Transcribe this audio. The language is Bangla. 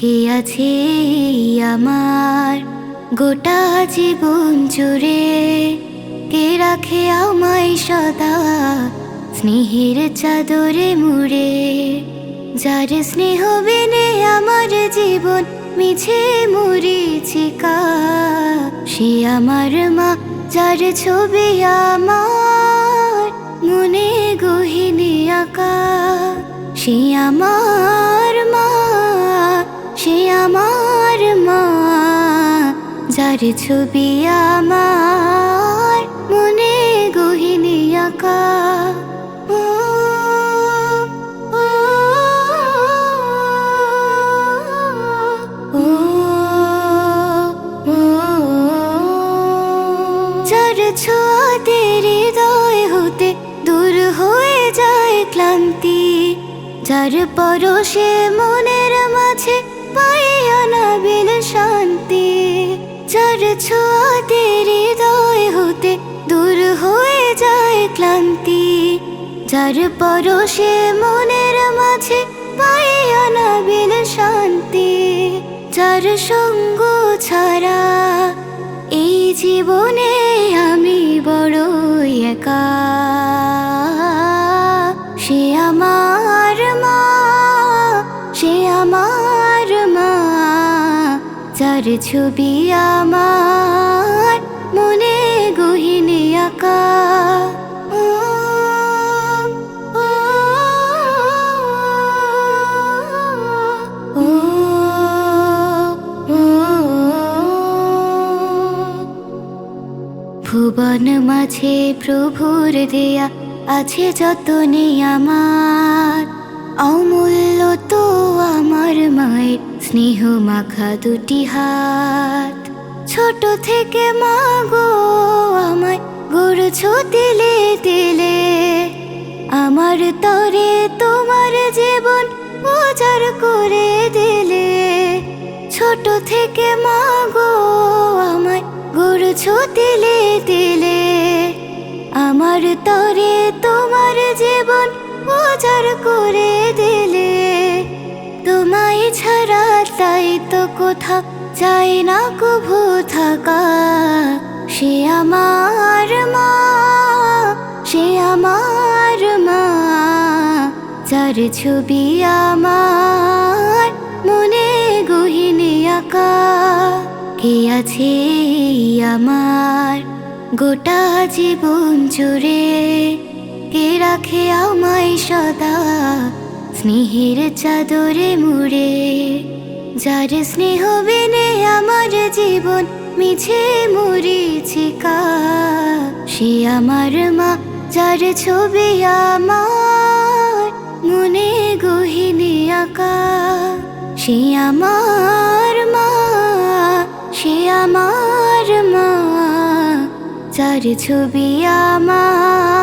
কে আছে আমার গোটা জীবন জুড়ে। কে রাখে আমায় সদা স্নেহের চাদরে মুড়ে। যার স্নেহ বিনে আমার জীবন মিছে মরিচিকা সে আমার মা, যার ছবি আমার মনে গহিনী আঁকা। সে আমার সে আমার মা, যার ছবি আমার মনে গহিনী আঁকা। দূর হয়ে যায় ক্লান্তি, যার পরশে মনের মাঝে শান্তি, যার দূর হয়ে যায় ক্লান্তি পরশে মনের মাঝে পাই অনাবিল শান্তি, যার সঙ্গ ছাড়া এই জীবনে আমি বড় একা। যার ছবি আমার মনে গহিনী আঁকা। ভুবন মাঝে প্রভুর দেয়া আছে যত যতনে আমার অমূল্য তো আমার মায়ের স্নেহ মাখা দুটি হাত। ছোট থেকে মা গো আমায় গড়ছ দিলে দিলে আমার তরে তোমার জীবন উজাড় করে দিলে। ছোট থেকে মা গো আমায় গড়ছ দিলে দিলে আমার তরে তোমার জীবন উজাড় করে দিলে তোমায় ছাড়া তাই তো কোথাও চাই না কভু থাকা। সে আমার মা, সে আমার মা, যার ছবি আমার মনে গহিনী আঁকা। কে আছে আমার গোটা জীবন জুড়ে? কে রাখে আমায় সদা। স্নেহের চাদরে মুড়ে, যার স্নেহ বিনে আমার জীবন মিছে মরিচিকা সে আমার মা, যার ছবি আমার মনে গহিনী আঁকা। সে আমার মা, সে আমার মা, যার ছবি আমার